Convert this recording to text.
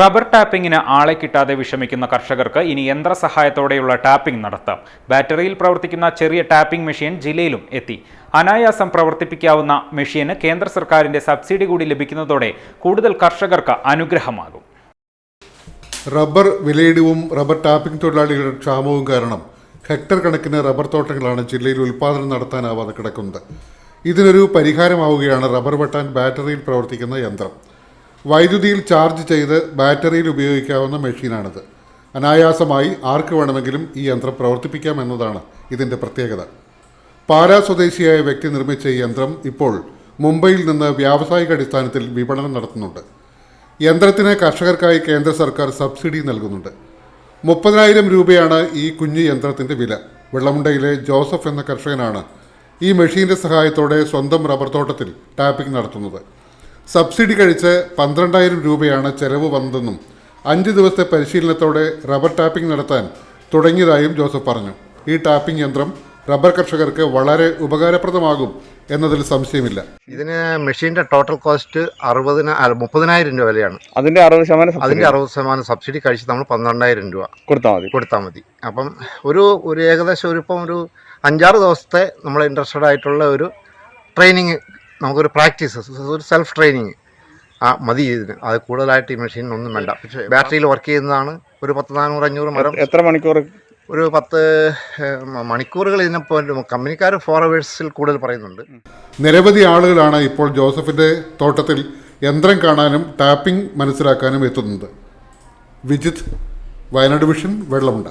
Rubber ടാപ്പിംഗിന് ആളെ കിട്ടാതെ വിഷമിക്കുന്ന കർഷകർക്ക് ഇനി യന്ത്ര സഹായത്തോടെയുള്ള ടാപ്പിംഗ് നടത്താം. ബാറ്ററിയിൽ പ്രവർത്തിക്കുന്ന ചെറിയ ടാപ്പിംഗ് മെഷീൻ ജില്ലയിലും എത്തി. അനായാസം പ്രവർത്തിപ്പിക്കാവുന്ന മെഷീന് കേന്ദ്ര സർക്കാരിന്റെ സബ്സിഡി കൂടി ലഭിക്കുന്നതോടെ കൂടുതൽ കർഷകർക്ക് അനുഗ്രഹമാകും. റബ്ബർ വിലയിടിവും റബ്ബർ ടാപ്പിംഗ് തൊഴിലാളികളുടെ ക്ഷാമവും കാരണം ഹെക്ടർ കണക്കിന് റബ്ബർ തോട്ടങ്ങളാണ് ജില്ലയിൽ ഉൽപ്പാദനം നടത്താനാവാതെ കിടക്കുന്നത്. ഇതിനൊരു പരിഹാരമാവുകയാണ് റബ്ബർ വെട്ടാൻ ബാറ്ററിയിൽ പ്രവർത്തിക്കുന്ന യന്ത്രം. വൈദ്യുതിയിൽ ചാർജ് ചെയ്ത് ബാറ്ററിയിൽ ഉപയോഗിക്കാവുന്ന മെഷീനാണിത്. അനായാസമായി ആർക്ക് വേണമെങ്കിലും ഈ യന്ത്രം പ്രവർത്തിപ്പിക്കാം എന്നതാണ് ഇതിന്റെ പ്രത്യേകത. പാലാ സ്വദേശിയായ വ്യക്തി നിർമ്മിച്ച ഈ യന്ത്രം ഇപ്പോൾ മുംബൈയിൽ നിന്ന് വ്യാവസായിക അടിസ്ഥാനത്തിൽ വിപണനം നടത്തുന്നുണ്ട്. യന്ത്രത്തിന് കർഷകർക്കായി കേന്ദ്ര സർക്കാർ സബ്സിഡി നൽകുന്നുണ്ട്. മുപ്പതിനായിരം രൂപയാണ് ഈ കുഞ്ഞു യന്ത്രത്തിന്റെ വില. വെള്ളമുണ്ടയിലെ ജോസഫ് എന്ന കർഷകനാണ് ഈ മെഷീന്റെ സഹായത്തോടെ സ്വന്തം റബ്ബർ തോട്ടത്തിൽ ടാപ്പിംഗ് നടത്തുന്നത്. സബ്സിഡി കഴിച്ച് പന്ത്രണ്ടായിരം രൂപയാണ് ചെലവ് വന്നതെന്നും അഞ്ച് ദിവസത്തെ പരിശീലനത്തോടെ റബ്ബർ ടാപ്പിംഗ് നടത്താൻ തുടങ്ങിയതായും ജോസഫ് പറഞ്ഞു. ഈ ടാപ്പിംഗ് യന്ത്രം റബ്ബർ കർഷകർക്ക് വളരെ ഉപകാരപ്രദമാകും എന്നതിൽ സംശയമില്ല. ഇതിന് മെഷീന്റെ ടോട്ടൽ കോസ്റ്റ് അറുപതിന മുപ്പതിനായിരം രൂപ വിലയാണ്. അതിന്റെ അറുപത് ശതമാനം അതിന്റെ അറുപത് ശതമാനം സബ്സിഡി കഴിച്ച് നമ്മൾ പന്ത്രണ്ടായിരം രൂപ കൊടുത്താൽ മതി. കൊടുത്താൽ മതി. അപ്പം ഒരു ഒരു ഏകദേശം ഒരു ഇപ്പം ഒരു അഞ്ചാറ് ദിവസത്തെ നമ്മൾ ഇൻട്രസ്റ്റഡ് ആയിട്ടുള്ള ഒരു ട്രെയിനിങ് നമുക്കൊരു പ്രാക്ടീസ് ഒരു സെൽഫ് ട്രെയിനിങ് ആ മതി ഇതിന്. അത് കൂടുതലായിട്ട് ഈ മെഷീൻ ഒന്നും വേണ്ട. പക്ഷേ ബാറ്ററിയിൽ വർക്ക് ചെയ്യുന്നതാണ് ഒരു പത്ത് നാനൂറ് അഞ്ഞൂറ് മരം. എത്ര മണിക്കൂർ? ഒരു പത്ത് മണിക്കൂറുകൾ ഇതിനെപ്പോൾ കമ്പനിക്കാർ ഫോർ അവേഴ്സിൽ കൂടുതൽ പറയുന്നുണ്ട്. നിരവധി ആളുകളാണ് ഇപ്പോൾ ജോസഫിന്റെ തോട്ടത്തിൽ യന്ത്രം കാണാനും ടാപ്പിംഗ് മനസ്സിലാക്കാനും എത്തുന്നത്. വിജിത് വയനാട് വിഷൻ വെള്ളമുണ്ട.